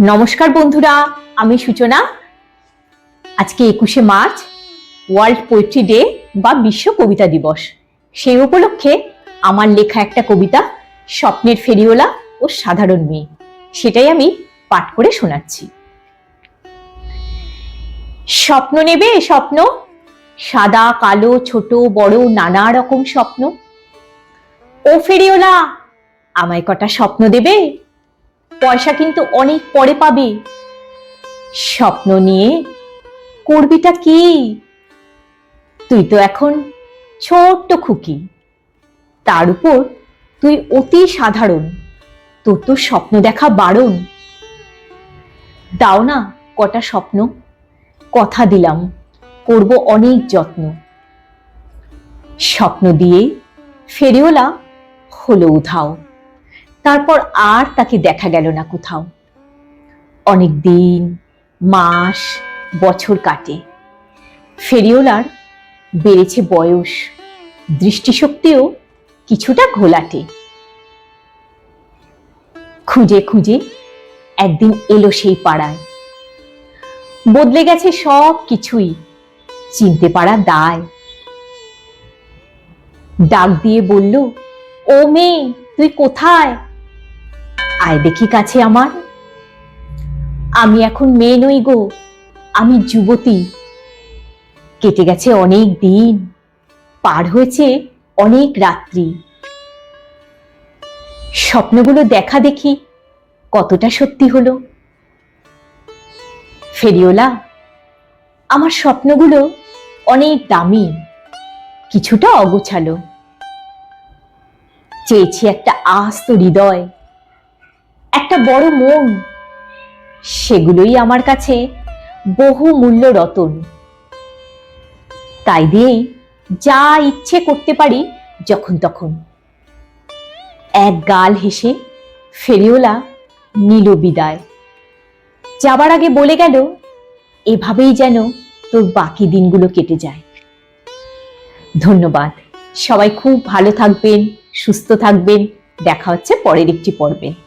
নমস্কার বন্ধুরা, আমি সূচনা। আজকে একুশে মার্চ, ওয়ার্ল্ড পোয়েট্রি ডে বা বিশ্ব কবিতা দিবস। সেই উপলক্ষে আমার লেখা একটা কবিতা, স্বপ্নের ফেরিওলা ও সাধারণ মেয়ে। সেটাই আমি পাঠ করে শোনাচ্ছি। স্বপ্ন নেবে স্বপ্ন, সাদা, কালো, ছোট, বড়, নানা রকম স্বপ্ন। ও ফেরিওলা, আমায় কটা স্বপ্ন দেবে? পয়সা কিন্তু অনেক পরে পাবে। স্বপ্ন নিয়ে করবিটা কি? তুই তো এখন ছোট্ট খুকি। তার উপর তুই অতি সাধারণ। তোর তো স্বপ্ন দেখা বারণ। দাও না কটা স্বপ্ন। কথা দিলাম, করব অনেক যত্ন। স্বপ্ন দিয়ে ফেরিওলা হলো উধাও। তারপর আর তাকে দেখা গেল না কোথাও। অনেক দিন, মাস, বছর কাটে। ফেরিওলার বেড়েছে বয়স, দৃষ্টিশক্তিও কিছুটা ঘোলাটে। খুঁজে খুঁজে একদিন এলো সেই পাড়ায়। বদলে গেছে সব কিছুই, চিনতে পারা দায়। ডাক দিয়ে বলল, ও মেয়ে, তুই কোথায়? আয় দেখি কাছে আমার। আমি এখন মেয়ে নই গো, আমি যুবতী। কেটে গেছে অনেক দিন, পার হয়েছে অনেক রাত্রি। স্বপ্নগুলো দেখা দেখি কতটা সত্যি হলো। ফেরিওলা, আমার স্বপ্নগুলো অনেক দামি, কিছুটা অগোছালো। চেয়েছি একটা আস্ত হৃদয় একটা বড় মন। সেগুলোই আমার কাছে বহু মূল্য রতন। তাই দিয়েই যা ইচ্ছে করতে পারি যখন তখন। এক গাল হেসে ফেরিওলা নিল বিদায়। যাবার আগে বলে গেল, এভাবেই যেন তোর বাকি দিনগুলো কেটে যায়। ধন্যবাদ। সবাই খুব ভালো থাকবেন, সুস্থ থাকবেন। দেখা হচ্ছে পরের একটি পর্বে।